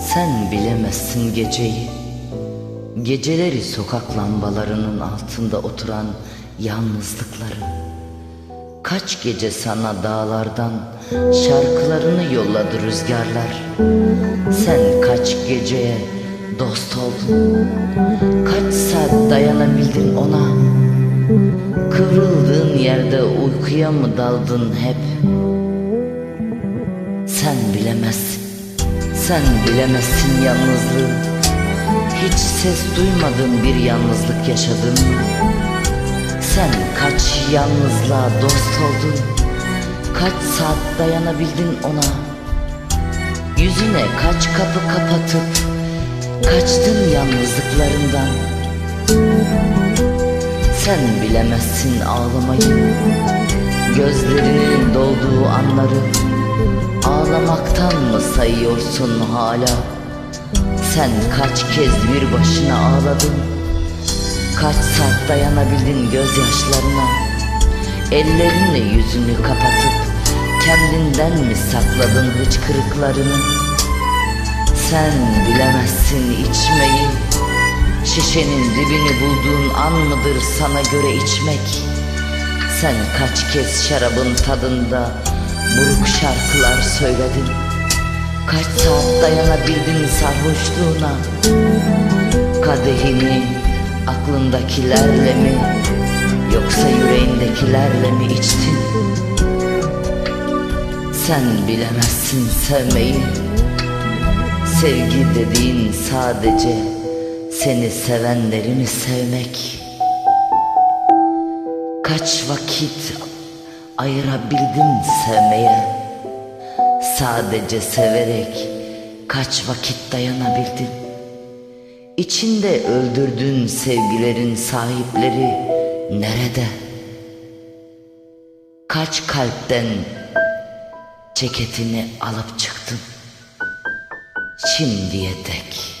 Sen bilemezsin geceyi. Geceleri sokak lambalarının altında oturan yalnızlıkları. Kaç gece sana dağlardan şarkılarını yolladı rüzgarlar. Sen kaç geceye dost oldun? Kaç saat dayanabildin ona? Kıvrıldığın yerde uykuya mı daldın hep? Sen bilemezsin Sen bilemezsin yalnızlığı. Hiç ses duymadığın bir yalnızlık yaşadın? Sen kaç yalnızlığa dost oldun. Kaç saat dayanabildin ona. Yüzüne kaç kapı kapatıp Kaçtın yalnızlıklarından. Sen bilemezsin ağlamayı. Gözlerinin dolduğu anları Ağlamaktan mı sayıyorsun hala? Sen kaç kez bir başına ağladın? Kaç saat dayanabildin gözyaşlarına? Ellerinle yüzünü kapatıp Kendinden mi sakladın hıçkırıklarını? Sen bilemezsin içmeyi. Şişenin dibini bulduğun an mıdır sana göre içmek? Sen kaç kez şarabın tadında Buruk şarkılar söyledin. Kaç saat dayanabildin sarhoşluğuna? Kadehini aklındakilerle mi? Yoksa yüreğindekilerle mi içtin? Sen bilemezsin sevmeyi. Sevgi dediğin sadece Seni sevenlerini sevmek? Kaç vakit ayırabildim sevmeye. Sadece severek kaç vakit dayanabildin İçinde öldürdüğün sevgilerin sahipleri nerede? Kaç kalpten ceketini alıp çıktın? Şimdiye dek